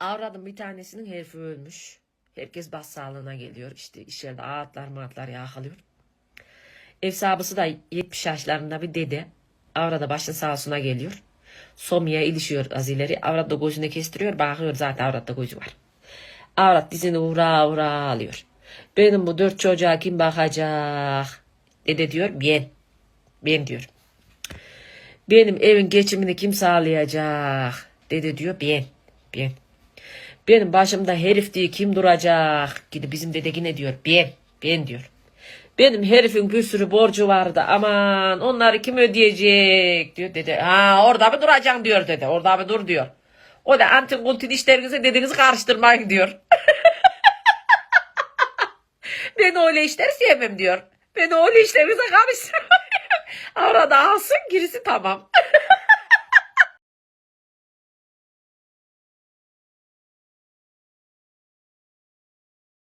Avradım bir tanesinin herifi ölmüş. Herkes bas sağlığına geliyor. İşte iş yerinde ağıtlar mağıtlar yağkalıyor. Ev sahibi da 70 yaşlarında bir dede. Avrada başın sağ olsuna geliyor. Somiye ilişiyor az ileri. Avrat da gözünü kestiriyor. Bakıyor zaten avratta gözü var. Avrat dizini vura vura alıyor. Benim bu dört çocuğa kim bakacak? Dede diyor ben. Ben diyor. Benim evin geçimini kim sağlayacak? Dede diyor ben. Ben. Benim başımda herif diye kim duracak? Gidi bizim dede yine diyor ben. Ben diyor. Benim herifin bir sürü borcu vardı. Aman onları kim ödeyecek diyor dede. Ha orada mı duracaksın diyor dede. Orada mı dur diyor. O da antin kuntin işlerinizi dedinizi karıştırmayın diyor. ben öyle işler sevmem diyor. Ben öyle işlerinize karıştırmayın. Arada alsın gerisi tamam.